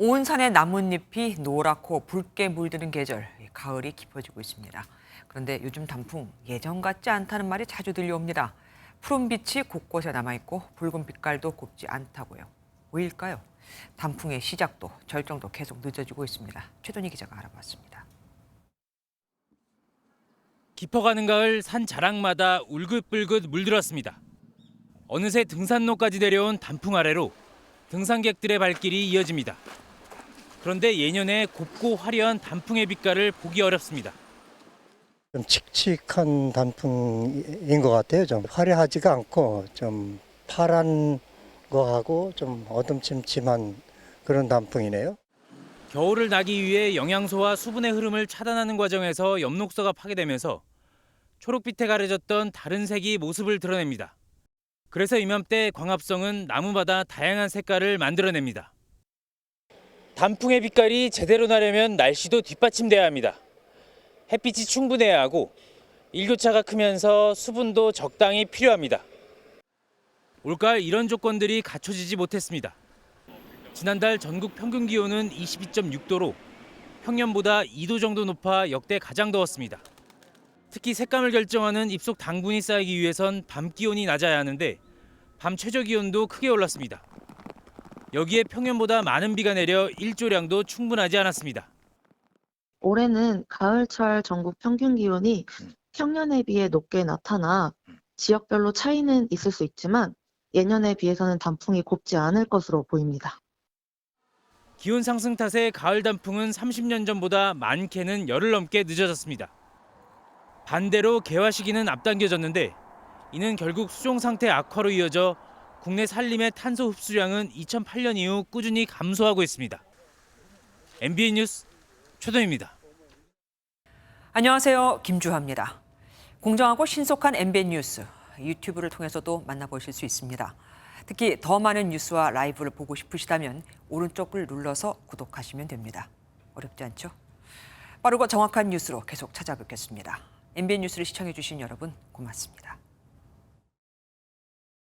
온 산의 나뭇잎이 노랗고 붉게 물드는 계절, 이 가을이 깊어지고 있습니다. 그런데 요즘 단풍 예전 같지 않다는 말이 자주 들려옵니다. 푸른 빛이 곳곳에 남아있고 붉은 빛깔도 곱지 않다고요. 왜일까요? 단풍의 시작도 절정도 계속 늦어지고 있습니다. 최돈희 기자가 알아봤습니다. 깊어가는 가을 산 자락마다 울긋불긋 물들었습니다. 어느새 등산로까지 내려온 단풍 아래로 등산객들의 발길이 이어집니다. 그런데 예년에 곱고 화려한 단풍의 빛깔을 보기 어렵습니다. 좀 칙칙한 단풍인 것 같아요. 좀 화려하지가 않고 좀 파란 거하고 좀 어둠침침한 그런 단풍이네요. 겨울을 나기 위해 영양소와 수분의 흐름을 차단하는 과정에서 엽록소가 파괴되면서 초록빛에 가려졌던 다른 색이 모습을 드러냅니다. 그래서 이맘때 광합성은 나무마다 다양한 색깔을 만들어냅니다. 단풍의 빛깔이 제대로 나려면 날씨도 뒷받침돼야 합니다. 햇빛이 충분해야 하고 일교차가 크면서 수분도 적당히 필요합니다. 올가을 이런 조건들이 갖춰지지 못했습니다. 지난달 전국 평균 기온은 22.6도로 평년보다 2도 정도 높아 역대 가장 더웠습니다. 특히 색감을 결정하는 잎속 당분이 쌓이기 위해선 밤 기온이 낮아야 하는데 밤 최저 기온도 크게 올랐습니다. 여기에 평년보다 많은 비가 내려 일조량도 충분하지 않았습니다. 올해는 가을철 전국 평균 기온이 평년에 비해 높게 나타나 지역별로 차이는 있을 수 있지만 예년에 비해서는 단풍이 곱지 않을 것으로 보입니다. 기온 상승 탓에 가을 단풍은 30년 전보다 많게는 열흘 넘게 늦어졌습니다. 반대로 개화 시기는 앞당겨졌는데 이는 결국 수종 상태 악화로 이어져 국내 산림의 탄소 흡수량은 2008년 이후 꾸준히 감소하고 있습니다. MBN 뉴스 최동입니다. 안녕하세요. 김주하입니다. 공정하고 신속한 MBN 뉴스 유튜브를 통해서도 만나보실 수 있습니다. 특히 더 많은 뉴스와 라이브를 보고 싶으시다면 오른쪽을 눌러서 구독하시면 됩니다. 어렵지 않죠? 빠르고 정확한 뉴스로 계속 찾아뵙겠습니다. MBN 뉴스를 시청해 주신 여러분 고맙습니다.